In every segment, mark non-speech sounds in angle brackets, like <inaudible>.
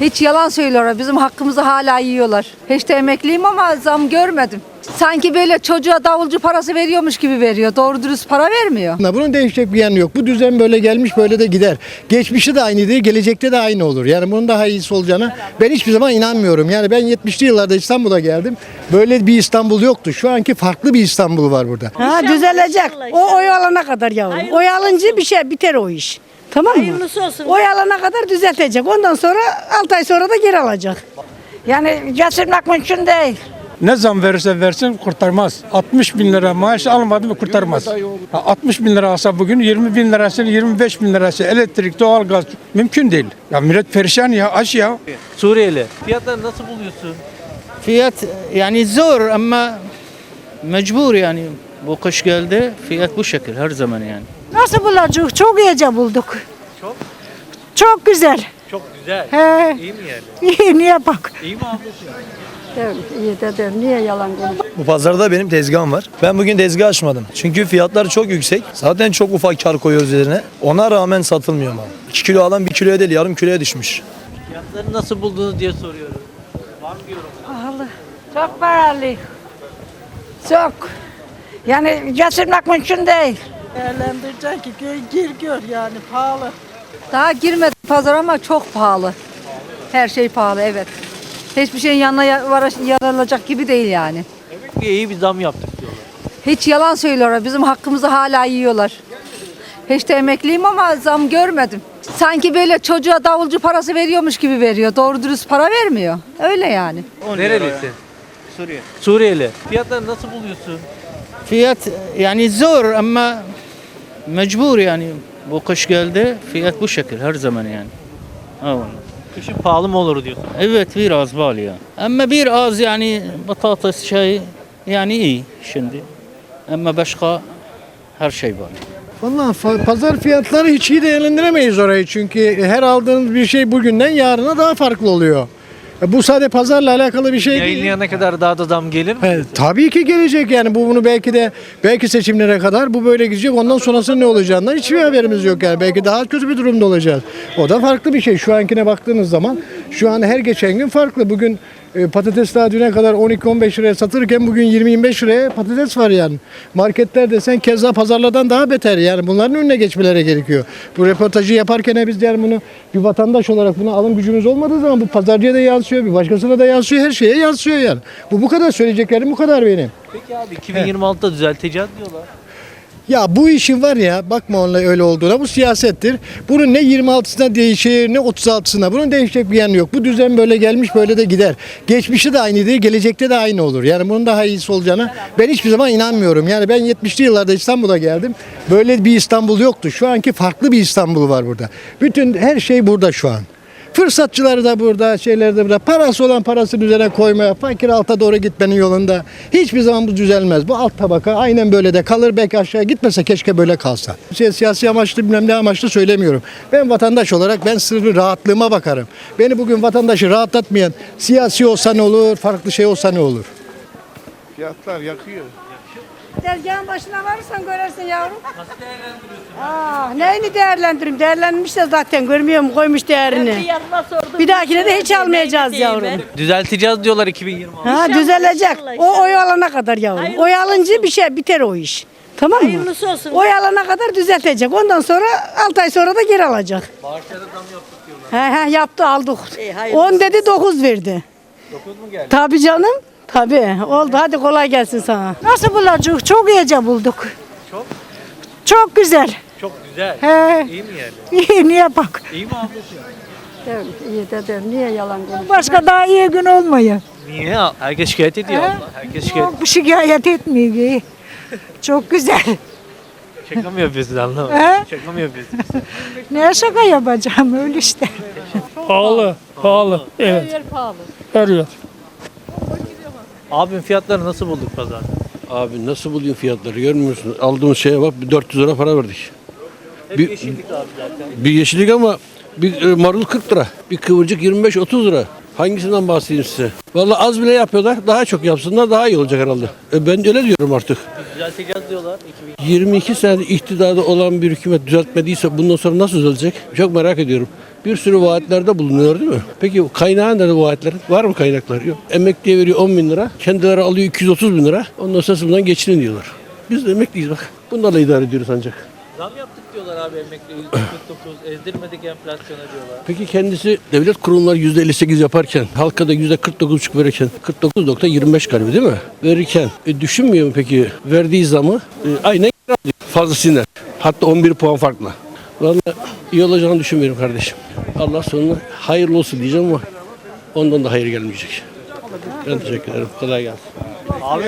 Hiç yalan söylüyorlar. Bizim hakkımızı hala yiyorlar. Hiç de emekliyim ama zam görmedim. Sanki böyle çocuğa davulcu parası veriyormuş gibi veriyor. Doğru dürüst para vermiyor. Bunun değişecek bir yanı yok. Bu düzen böyle gelmiş böyle de gider. Geçmişi de aynı değil, gelecekte de aynı olur. Yani bunun daha iyisi olacağına ben hiçbir zaman inanmıyorum. Yani ben 70'li yıllarda İstanbul'a geldim. Böyle bir İstanbul yoktu. Şu anki farklı bir İstanbul var burada. Ha düzelecek. O oy alana kadar yavrum. Oy alınca bir şey biter o iş. Tamam mı? Hayırlısı olsun. Oy alana kadar düzeltecek. Ondan sonra 6 ay sonra da geri alacak. Yani geçirmek mümkün değil. Ne zam verirse versin kurtarmaz. 60 bin lira maaş almadı mı kurtarmaz. Ha, 60 bin lira alsa bugün 20 bin lirası 25 bin lirası elektrik doğalgaz mümkün değil. Ya millet perişan ya aç ya. Suriyeli. Fiyatları nasıl buluyorsun? Fiyat yani zor ama mecbur yani. Bu kış geldi fiyat bu şekil her zaman yani. Nasıl bulacak? Çok iyice bulduk. Çok? Çok güzel. Çok güzel. He. İyi mi yani? <laughs> İyi niye bak? İyi mi ablacığım? İyi dedim. Niye yalan konuşuyorsun? Bu pazarda benim tezgahım var. Ben bugün tezgah açmadım. Çünkü fiyatlar çok yüksek. Zaten çok ufak kar koyuyoruz üzerine. Ona rağmen satılmıyor mal. 2 kilo alan 1 kiloya değil yarım kiloya düşmüş. Fiyatları nasıl buldunuz diye soruyorum. Var mı yorum? Çok pahalı. Çok. Yani geçirmek mümkün değil. Değerlendirecek ki gir gör yani pahalı. Daha girmedi pazar ama çok pahalı. Her şey pahalı evet. Hiçbir şeyin yanına ya- vara- yaralacak gibi değil yani. Bir iyi bir zam yaptık diyorlar. Hiç yalan söylüyorlar. Bizim hakkımızı hala yiyorlar. Hiç de emekliyim ama zam görmedim. Sanki böyle çocuğa davulcu parası veriyormuş gibi veriyor. Doğru dürüst para vermiyor. Öyle yani. Nerelisin? Suriye. Suriyeli. Fiyatları nasıl buluyorsun? Fiyat yani zor ama mecbur yani. Bu kış geldi fiyat bu şekil her zaman yani. Vallahi. Kışın pahalı mı olur diyorsun? Evet biraz pahalı ya. Ama biraz yani patates şey yani iyi şimdi. Ama başka her şey var. Vallahi fa- pazar fiyatları hiç iyi değerlendiremeyiz orayı. çünkü her aldığınız bir şey bugünden yarına daha farklı oluyor. Bu sadece pazarla alakalı bir şey değil. Yayınlayana kadar daha da zam gelir mi? He, tabii ki gelecek yani bu bunu belki de belki seçimlere kadar bu böyle gidecek ondan sonrası ne olacağından hiçbir haberimiz yok yani belki daha kötü bir durumda olacağız. O da farklı bir şey şu ankine baktığınız zaman şu an her geçen gün farklı. Bugün patates daha düne kadar 12-15 liraya satılırken bugün 20-25 liraya patates var yani. Marketler desen keza pazarlardan daha beter yani bunların önüne geçmeleri gerekiyor. Bu röportajı yaparken biz yani bunu bir vatandaş olarak buna alım gücümüz olmadığı zaman bu pazarcıya da yansıyor, bir başkasına da yansıyor, her şeye yansıyor yani. Bu bu kadar söyleyeceklerim bu kadar benim. Peki abi 2026'da düzelteceğiz diyorlar. Ya bu işin var ya bakma onunla öyle olduğuna bu siyasettir. Bunun ne 26'sına değişir ne 36'sına bunun değişecek bir yanı yok. Bu düzen böyle gelmiş böyle de gider. Geçmişi de aynı değil gelecekte de aynı olur. Yani bunun daha iyisi olacağına ben hiçbir zaman inanmıyorum. Yani ben 70'li yıllarda İstanbul'a geldim. Böyle bir İstanbul yoktu. Şu anki farklı bir İstanbul var burada. Bütün her şey burada şu an. Fırsatçıları da burada, şeyler de burada. Parası olan parasını üzerine koymaya, fakir alta doğru gitmenin yolunda. Hiçbir zaman bu düzelmez. Bu alt tabaka aynen böyle de kalır. Belki aşağı gitmese keşke böyle kalsa. Şey, siyasi amaçlı bilmem ne amaçlı söylemiyorum. Ben vatandaş olarak ben sırrı rahatlığıma bakarım. Beni bugün vatandaşı rahatlatmayan siyasi olsa ne olur, farklı şey olsa ne olur? Fiyatlar yakıyor. Tezgahın başına varırsan görürsün yavrum. Nasıl değerlendiriyorsun? Aa, neyini değerlendireyim? Değerlenmiş de zaten görmüyorum koymuş değerini. Sordum. Bir dahakine de hiç almayacağız yavrum. Düzelteceğiz diyorlar 2026. Ha düzelecek. O oy alana kadar yavrum. Oy alınca bir şey biter o iş. Tamam mı? Hayırlısı olsun. Oy alana kadar düzeltecek. Ondan sonra 6 ay sonra da geri alacak. Maaşlara zam yaptık diyorlar. He he yaptı aldık. İyi, hayırlısı 10 dedi 9 verdi. 9 mu geldi? Tabii canım. Tabii. Oldu. Hadi kolay gelsin sana. Nasıl bulacak? Çok iyice bulduk. Çok? Çok güzel. Çok güzel. He. İyi mi yani? <laughs> İyi niye bak? İyi mi ablacığım? İyi dedim. Niye yalan konuşuyorsun? Başka daha iyi gün olmuyor. Niye? Herkes şikayet ediyor abla. Herkes şikayet. Yok şikayet etmiyor. Çok güzel. Şaka mı yapıyorsun anlamadım. He? Şaka mı yapıyorsun? Ne şaka yapacağım öyle işte. Pahalı, pahalı. Evet. Her yer pahalı. Her yer. Abim fiyatları nasıl bulduk pazarda? Abi nasıl buluyor fiyatları görmüyor musun? Aldığımız şeye bak bir 400 lira para verdik. Hep Bir- yeşillik abi zaten. Bir yeşillik ama bir e, marul 40 lira. Bir kıvırcık 25-30 lira. Hangisinden bahsedeyim size? Vallahi az bile yapıyorlar. Daha çok yapsınlar daha iyi olacak herhalde. E ben öyle diyorum artık. Düzelteceğiz diyorlar. 2000. 22 sene iktidarda olan bir hükümet düzeltmediyse bundan sonra nasıl düzelecek? Çok merak ediyorum. Bir sürü vaatlerde bulunuyor değil mi? Peki kaynağı nerede bu vaatlerin? Var mı kaynaklar? Yok. Emekliye veriyor 10 bin lira. Kendileri alıyor 230 bin lira. Ondan sonra bundan geçinin diyorlar. Biz de emekliyiz bak. Bunlarla idare ediyoruz ancak. Zam yaptık diyorlar abi emekli %49 <clears throat> ezdirmedik enflasyona diyorlar. Peki kendisi devlet kurumları %58 yaparken, halka da %49,5 verirken, 49.25 galiba değil mi? Verirken e, düşünmüyor mu peki verdiği zamı? E, aynen fazlasıyla. Hatta 11 puan farkla. Vallahi iyi olacağını düşünmüyorum kardeşim. Allah sonuna hayırlı olsun diyeceğim ama ondan da hayır gelmeyecek. Ben teşekkür ederim. Kolay gelsin. Abi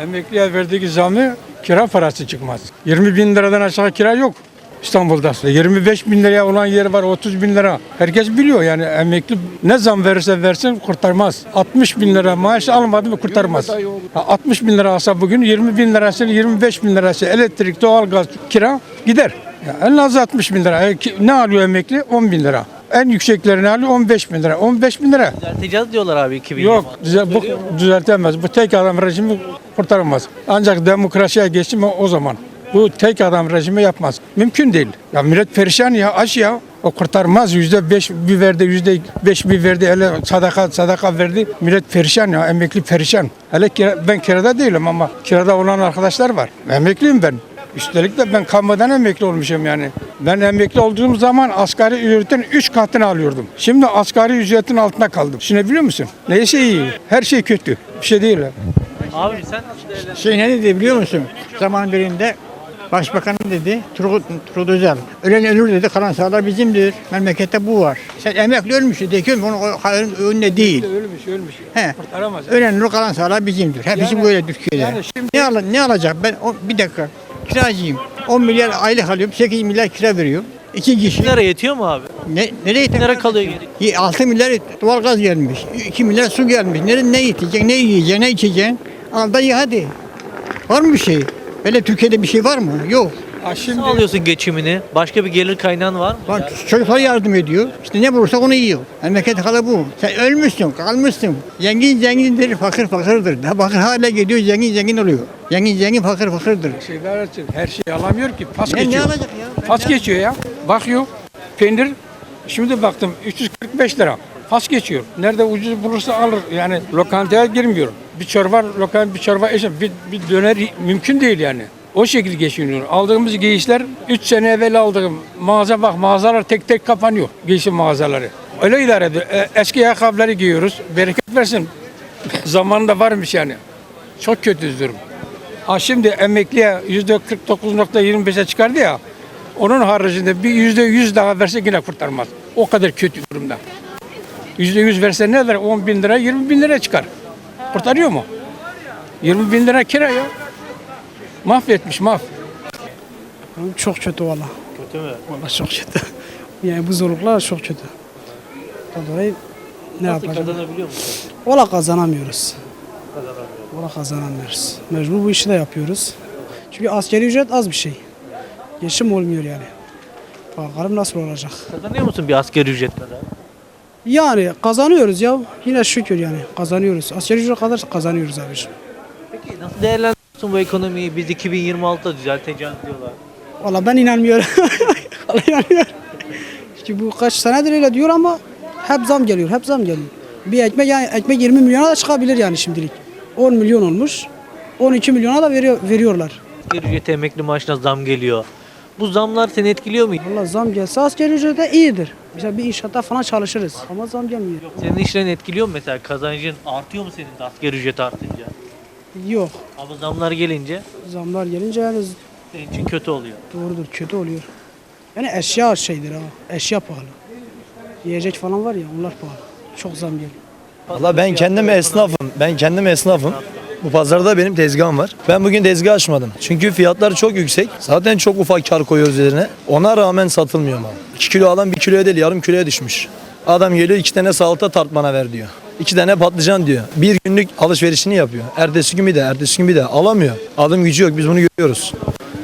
Emekliye verdiği zamı kira parası çıkmaz. 20 bin liradan aşağı kira yok İstanbul'da. 25 bin liraya olan yer var 30 bin lira. Herkes biliyor yani emekli ne zam verirse versin kurtarmaz. 60 bin lira maaş almadı mı kurtarmaz. Ha, 60 bin lira alsa bugün 20 bin lirası 25 bin lirası elektrik, doğalgaz, kira gider. Ya en az 60 bin lira. E, Ne alıyor emekli? 10 bin lira. En yükseklerini alıyor 15 bin lira. 15 bin lira. düzelteceğiz diyorlar abi 2020. Yok düze- bu düzeltemez. Bu tek adam rejimi kurtaramaz. Ancak demokrasiye geçti mi o zaman. Bu tek adam rejimi yapmaz. Mümkün değil. Ya millet perişan ya aç ya. O kurtarmaz. Yüzde beş bir verdi, yüzde beş bir verdi. Hele sadaka sadaka verdi. Millet perişan ya. Emekli perişan. Hele kira- ben kirada değilim ama kirada olan arkadaşlar var. Emekliyim ben. Üstelik de ben kamudan emekli olmuşum yani. Ben emekli olduğum zaman asgari ücretin 3 katını alıyordum. Şimdi asgari ücretin altında kaldım. Şimdi biliyor musun? Neyse iyi. Her şey kötü. Bir şey değil. Abi sen nasıl değerlendiriyorsun? Şey ne dedi biliyor musun? Zaman birinde Başbakan dedi, Turgut, Turgut Özel. Ölen ölür dedi, kalan sağlar bizimdir. Memlekette bu var. Sen emekli ölmüş dedi onun önünde değil. Ölmüş ölmüş. He. Kurtaramaz. Ölen ölür, kalan sağlar bizimdir. Hepsi Yani- böyle Türkiye'de. yani şimdi- Ne, al, ne alacak? Ben o, bir dakika kiracıyım. 10 milyar aylık alıyorum, 8 milyar kira veriyorum. İki kişi. 1000 lira yetiyor mu abi? Ne, nereye 1000 lira kalıyor geri. 6 milyar doğalgaz gelmiş. 2 milyar su gelmiş. Ne, ne yiyeceksin, ne yiyeceksin, ne içeceksin? Al da ye hadi. Var mı bir şey? Böyle Türkiye'de bir şey var mı? Yok. Ha şimdi Nasıl alıyorsun geçimini? Başka bir gelir kaynağın var mı? Bak çocuklar yardım ediyor. İşte ne bulursa onu yiyor. Memleket halı bu. Sen ölmüşsün, kalmışsın. Zengin zengindir, fakir fakirdir. Daha fakir hala gidiyor, zengin zengin oluyor. Zengin zengin, fakir fakirdir. şeyler için her şeyi alamıyor ki. Pas Ne, ne geçiyor. alacak ya? Pas geçiyor ya. Bakıyor. Peynir şimdi baktım 345 lira. Pas geçiyor. Nerede ucuz bulursa alır. Yani lokantaya girmiyor. Bir çorba lokant bir çorba eşim bir, bir döner mümkün değil yani. O şekilde geçiniyor. Aldığımız giysiler 3 sene evvel aldığım mağaza bak mağazalar tek tek kapanıyor. Giysi mağazaları. Öyle idare ediyor. E, eski ayakkabıları giyiyoruz. Bereket versin. <coughs> Zamanında varmış yani. Çok kötü durum. Ha şimdi emekliye yüzde 49.25'e çıkardı ya. Onun haricinde bir yüzde yüz daha verse yine kurtarmaz. O kadar kötü durumda. Yüzde yüz verse ne der? 10 bin lira, 20 bin lira çıkar. Kurtarıyor mu? 20 bin lira kira ya. Mahvetmiş mahv. Çok kötü valla. Kötü mü? Valla çok kötü. Yani bu zorluklar çok kötü. Dolayı ne Nasıl kazanabiliyor musun? Valla kazanamıyoruz. Valla kazanamıyoruz. Mecbur bu işi de yapıyoruz. Çünkü askeri ücret az bir şey. Geçim olmuyor yani. Bakalım nasıl olacak. Kazanıyor musun bir asgari ücret kadar? Yani kazanıyoruz ya. Yine şükür yani kazanıyoruz. Askeri ücret kadar kazanıyoruz abiciğim. Peki nasıl değerlendiriyorsun bu ekonomiyi? Biz 2026'da düzelteceğiz diyorlar. Valla ben inanmıyorum. <laughs> Valla inanmıyorum. İşte bu kaç senedir öyle diyor ama hep zam geliyor, hep zam geliyor. Bir ekmek yani ekmek 20 milyona da çıkabilir yani şimdilik. 10 milyon olmuş. 12 milyona da veriyor, veriyorlar. Asgari ücrete emekli maaşına zam geliyor. Bu zamlar seni etkiliyor mu? Valla zam gelse askeri ücret de iyidir. Mesela bir inşaatta falan çalışırız ama zam gelmiyor. Senin işlerini etkiliyor mu mesela? Kazancın artıyor mu senin de asgari ücret artınca? Yok. Ama zamlar gelince Zamlar gelince yani senin için kötü oluyor. doğrudur, kötü oluyor. Yani eşya şeydir ha. Eşya pahalı. Yiyecek falan var ya onlar pahalı. Çok zam geliyor. Valla ben kendim esnafım. Ben kendim esnafım. Bu pazarda benim tezgahım var. Ben bugün tezgah açmadım. Çünkü fiyatlar çok yüksek. Zaten çok ufak kar koyuyoruz üzerine. Ona rağmen satılmıyor mal. 2 kilo alan 1 kiloya değil yarım kiloya düşmüş. Adam geliyor 2 tane salata tartmana ver diyor. 2 tane patlıcan diyor. Bir günlük alışverişini yapıyor. Ertesi gün bir de, ertesi gün bir de alamıyor. Alım gücü yok biz bunu görüyoruz.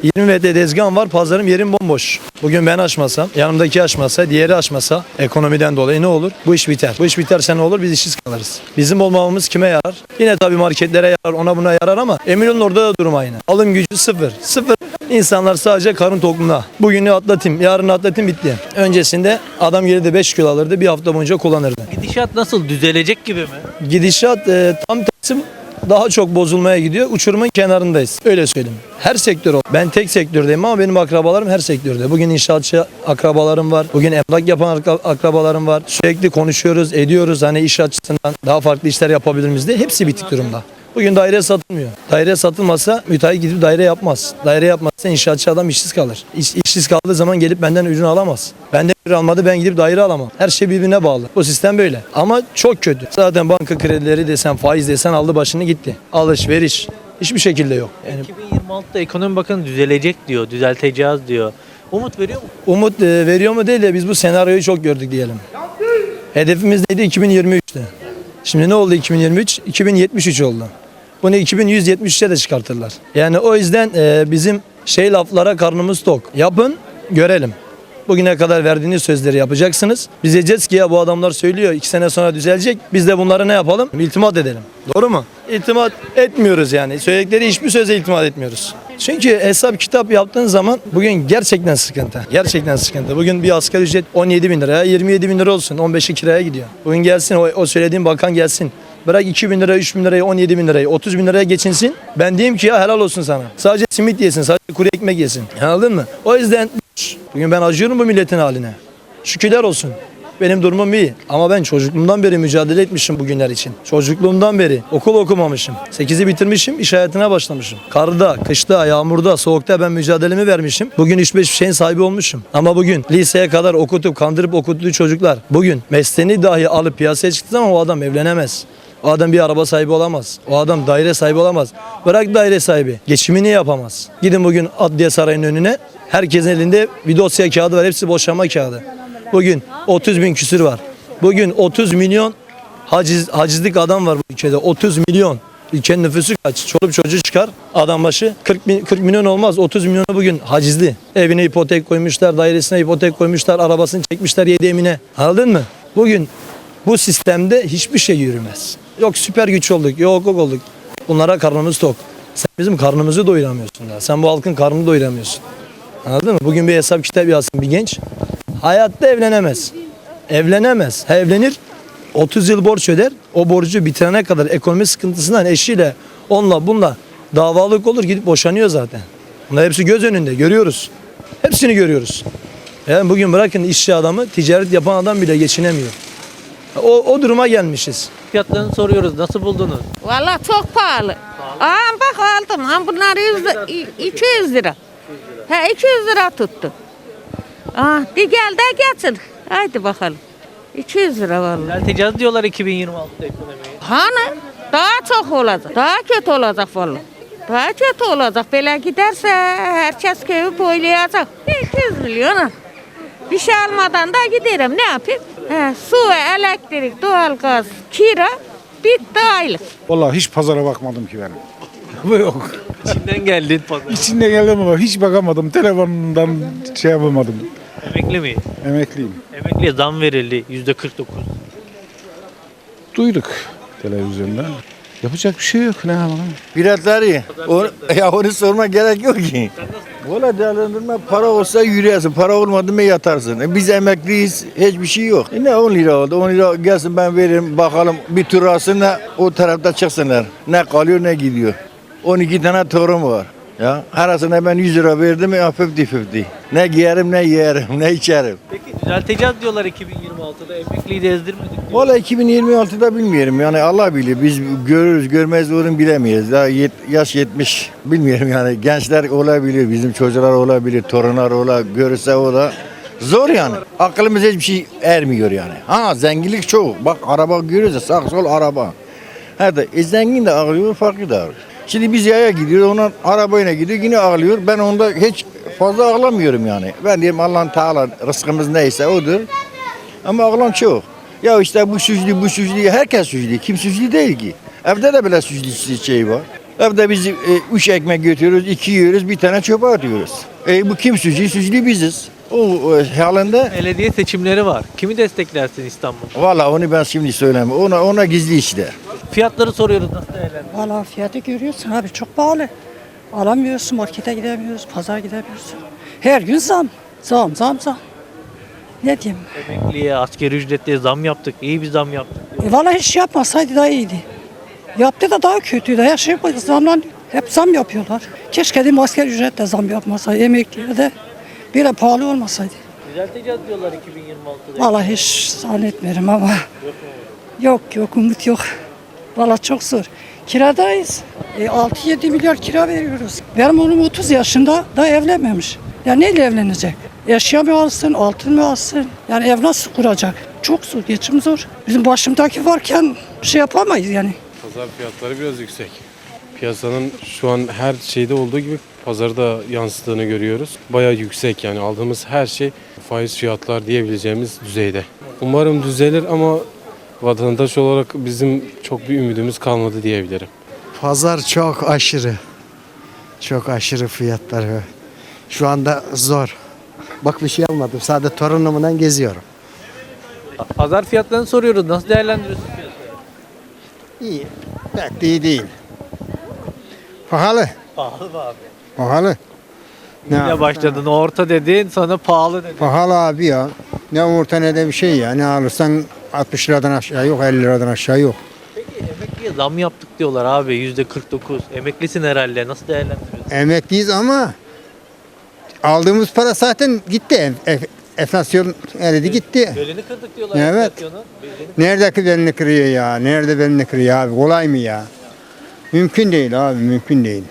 20 metre tezgahım var pazarım yerim bomboş. Bugün ben açmasam, yanımdaki açmasa, diğeri açmasa ekonomiden dolayı ne olur? Bu iş biter. Bu iş biterse ne olur? Biz işsiz kalırız. Bizim olmamamız kime yarar? Yine tabii marketlere yarar, ona buna yarar ama Eminönü'nün orada da durum aynı. Alım gücü sıfır. Sıfır. İnsanlar sadece karın tokluğuna. Bugünü atlatayım, yarını atlatayım bitti. Öncesinde adam gelirdi 5 kilo alırdı, bir hafta boyunca kullanırdı. Gidişat nasıl? Düzelecek gibi mi? Gidişat e, tam tersi daha çok bozulmaya gidiyor. Uçurumun kenarındayız. Öyle söyleyeyim. Her sektör o. Ben tek sektördeyim ama benim akrabalarım her sektörde. Bugün inşaatçı akrabalarım var. Bugün emlak yapan akra- akrabalarım var. Sürekli konuşuyoruz, ediyoruz. Hani iş açısından daha farklı işler yapabilir miyiz diye. Hepsi bitik durumda. Bugün daire satılmıyor. Daire satılmasa müteahhit gidip daire yapmaz. Daire yapmazsa inşaatçı adam işsiz kalır. İş, işsiz kaldığı zaman gelip benden ürün alamaz. Benden ürün almadı ben gidip daire alamam. Her şey birbirine bağlı. Bu sistem böyle. Ama çok kötü. Zaten banka kredileri desen faiz desen aldı başını gitti. Alışveriş hiçbir şekilde yok. Yani 2026'da ekonomi bakanı düzelecek diyor, düzelteceğiz diyor. Umut veriyor mu? umut e, veriyor mu değil de biz bu senaryoyu çok gördük diyelim. Hedefimiz neydi? 2023'te. Şimdi ne oldu 2023? 2073 oldu. Bunu 2173'e de çıkartırlar. Yani o yüzden e, bizim şey laflara karnımız tok. Yapın, görelim. Bugüne kadar verdiğiniz sözleri yapacaksınız. Biz diyeceğiz ki ya bu adamlar söylüyor iki sene sonra düzelecek. Biz de bunlara ne yapalım? İltimat edelim. Doğru mu? İltimat etmiyoruz yani. Söyledikleri hiçbir söze iltimat etmiyoruz. Çünkü hesap kitap yaptığın zaman bugün gerçekten sıkıntı. Gerçekten sıkıntı. Bugün bir asgari ücret 17 bin liraya 27 bin lira olsun. 15'i kiraya gidiyor. Bugün gelsin o, o söylediğim bakan gelsin. Bırak 2 bin lira, 3 bin lirayı, 17 bin lirayı, 30 bin liraya geçinsin. Ben diyeyim ki ya helal olsun sana. Sadece simit yesin, sadece kuru ekmek yesin. Anladın mı? O yüzden bugün ben acıyorum bu milletin haline. Şükürler olsun. Benim durumum iyi. Ama ben çocukluğumdan beri mücadele etmişim bugünler için. Çocukluğumdan beri okul okumamışım. 8'i bitirmişim, iş hayatına başlamışım. Karda, kışta, yağmurda, soğukta ben mücadelemi vermişim. Bugün 3-5 şeyin sahibi olmuşum. Ama bugün liseye kadar okutup kandırıp okuttuğu çocuklar bugün mesleğini dahi alıp piyasaya çıktığı zaman o adam evlenemez. O adam bir araba sahibi olamaz. O adam daire sahibi olamaz. Bırak daire sahibi. Geçimini yapamaz. Gidin bugün Adliye Sarayı'nın önüne. Herkesin elinde bir dosya kağıdı var. Hepsi boşanma kağıdı. Bugün 30 bin küsür var. Bugün 30 milyon haciz, hacizlik adam var bu ülkede. 30 milyon. Ülkenin nüfusu kaç? Çoluk çocuğu çıkar. Adam başı 40, bin- 40 milyon olmaz. 30 milyonu bugün hacizli. Evine ipotek koymuşlar, dairesine ipotek koymuşlar, arabasını çekmişler yedi emine. Anladın mı? Bugün bu sistemde hiçbir şey yürümez. Yok süper güç olduk, yok yok olduk. Bunlara karnımız tok. Sen bizim karnımızı doyuramıyorsun ya. Sen bu halkın karnını doyuramıyorsun. Anladın mı? Bugün bir hesap kitap yazsın bir genç. Hayatta evlenemez. Evlenemez. Ha evlenir 30 yıl borç öder. O borcu bitirene kadar ekonomi sıkıntısından eşiyle onunla bununla davalık olur gidip boşanıyor zaten. Bunlar hepsi göz önünde görüyoruz. Hepsini görüyoruz. Yani bugün bırakın işçi adamı ticaret yapan adam bile geçinemiyor. O, o duruma gelmişiz. Fiyatlarını soruyoruz. Nasıl buldunuz? Valla çok pahalı. Aa bak aldım. Ha bunlar 100, li- 200 lira. He 200 lira tuttu. Ah bir gel de getir. Haydi bakalım. 200 lira vallahi. Düzelteceğiz diyorlar 2026'da ekonomiyi. Hani daha çok olacak. Daha kötü olacak vallahi. Daha kötü olacak. Böyle giderse herkes köyü boylayacak. 200 milyona. Bir şey almadan da giderim. Ne yapayım? He, su, elektrik, doğalgaz, kira bitti aylık. Vallahi hiç pazara bakmadım ki ben. Bu yok. İçinden geldin pazar. İçinde geldim ama hiç bakamadım. Telefonumdan şey yapamadım. Emekli mi? Emekliyim. Emekliye zam verildi %49. Duyduk televizyonda. Yapacak bir şey yok ne yapalım. Biletleri. O, ya onu sorma gerek yok ki. Valla değerlendirme para olsa yürüyorsun. Para olmadı mı yatarsın. E biz emekliyiz. Hiçbir şey yok. E ne 10 lira oldu. 10 lira gelsin ben veririm. Bakalım bir tur alsın da o tarafta çıksınlar. Ne kalıyor ne gidiyor. 12 tane torun var. Ya arasına ben 100 lira verdim ya 50-50. Ne giyerim ne yerim ne içerim. Peki düzelteceğiz diyorlar 2026'da. Emekliyi de ezdirmedik diyor. Valla 2026'da bilmiyorum yani Allah bilir biz görürüz görmez olur bilemeyiz daha yet- yaş 70 bilmiyorum yani gençler olabilir bizim çocuklar olabilir torunlar ola görürse o da zor yani aklımız hiçbir şey ermiyor yani ha zenginlik çok bak araba görüyoruz sağ sol araba Hadi e, zengin de ağlıyor fakir de ağlıyor. Şimdi biz yaya gidiyoruz ona arabayla gidiyor yine ağlıyor ben onda hiç fazla ağlamıyorum yani ben diyeyim Allah'ın Teala rızkımız neyse odur ama ağlan çok. Ya işte bu suçlu bu suçlu herkes suçlu. Kim suçlu değil ki. Evde de bile suçlu şey var. Evde biz e, üç ekmek götürüyoruz, iki yiyoruz, bir tane çöpe atıyoruz. E, bu kim suçlu? Suçlu biziz. O e, halinde Belediye seçimleri var. Kimi desteklersin İstanbul'da? Valla onu ben şimdi söylemem. Ona ona gizli işte. Fiyatları soruyoruz nasıl değerlendiriyorsun? Valla fiyatı görüyorsun abi çok pahalı. Alamıyorsun, markete gidemiyoruz, pazar gidemiyorsun. Her gün zam. Zam, zam, zam. Ne diyeyim? Emekliye, askeri ücretliye zam yaptık. iyi bir zam yaptık. E, Valla hiç yapmasaydı daha iyiydi. Yaptı da daha kötüydü. Her şey zamlan hep zam yapıyorlar. Keşke de asker ücret de zam yapmasaydı. Emekliye de bir de pahalı olmasaydı. Düzelteceğiz diyorlar 2026'da. Valla hiç zannetmiyorum ama. Yok yok umut yok. Valla çok zor. Kiradayız. E, 6-7 milyar kira veriyoruz. Benim oğlum 30 yaşında daha evlenmemiş. Ya neyle evlenecek? Eşya mı alsın, altın mı alsın? Yani ev nasıl kuracak? Çok zor, geçim zor. Bizim başımdaki varken bir şey yapamayız yani. Pazar fiyatları biraz yüksek. Piyasanın şu an her şeyde olduğu gibi pazarda yansıdığını görüyoruz. Bayağı yüksek yani aldığımız her şey faiz fiyatlar diyebileceğimiz düzeyde. Umarım düzelir ama vatandaş olarak bizim çok bir ümidimiz kalmadı diyebilirim. Pazar çok aşırı. Çok aşırı fiyatları. Şu anda zor. Bak bir şey almadım. Sadece torunumdan geziyorum. Pazar fiyatlarını soruyoruz. Nasıl değerlendiriyorsun fiyatları? İyi. Pek iyi değil. Pahalı. Pahalı mı abi? Pahalı. Yine başladın. Orta dedin, sana pahalı dedin. Pahalı abi ya. Ne orta ne de bir şey ya. Ne alırsan 60 liradan aşağı yok, 50 liradan aşağı yok. Peki emekliye zam yaptık diyorlar abi. Yüzde 49. Emeklisin herhalde. Nasıl değerlendiriyorsun? Emekliyiz ama aldığımız para zaten gitti. Ef- enflasyon eridi gitti. Belini kırdık diyorlar Evet. enflasyonun. Belini Neredeki belini kırıyor ya? Nerede belini kırıyor abi? Kolay mı ya? Mümkün değil abi, mümkün değil.